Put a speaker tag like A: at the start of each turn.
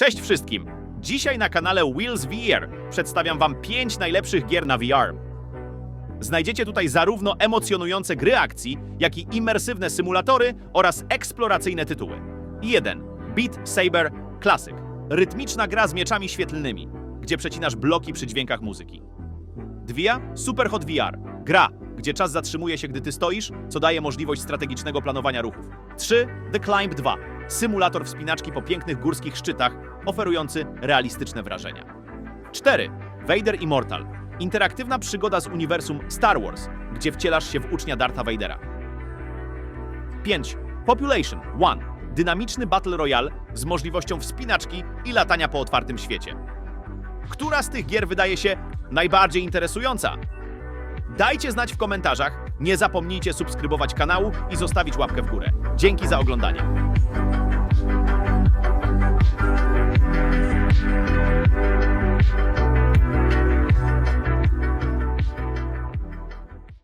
A: Cześć wszystkim! Dzisiaj na kanale Wheels VR przedstawiam Wam 5 najlepszych gier na VR. Znajdziecie tutaj zarówno emocjonujące gry akcji, jak i imersywne symulatory oraz eksploracyjne tytuły. 1. Beat Saber Classic. Rytmiczna gra z mieczami świetlnymi, gdzie przecinasz bloki przy dźwiękach muzyki. 2. Superhot VR. Gra, gdzie czas zatrzymuje się, gdy ty stoisz, co daje możliwość strategicznego planowania ruchów. 3. The Climb 2. Symulator wspinaczki po pięknych górskich szczytach, oferujący realistyczne wrażenia. 4. Vader Immortal. Interaktywna przygoda z uniwersum Star Wars, gdzie wcielasz się w ucznia Dartha Vadera. 5. Population 1. Dynamiczny Battle Royale z możliwością wspinaczki i latania po otwartym świecie. Która z tych gier wydaje się najbardziej interesująca? Dajcie znać w komentarzach. Nie zapomnijcie subskrybować kanału i zostawić łapkę w górę. Dzięki za oglądanie.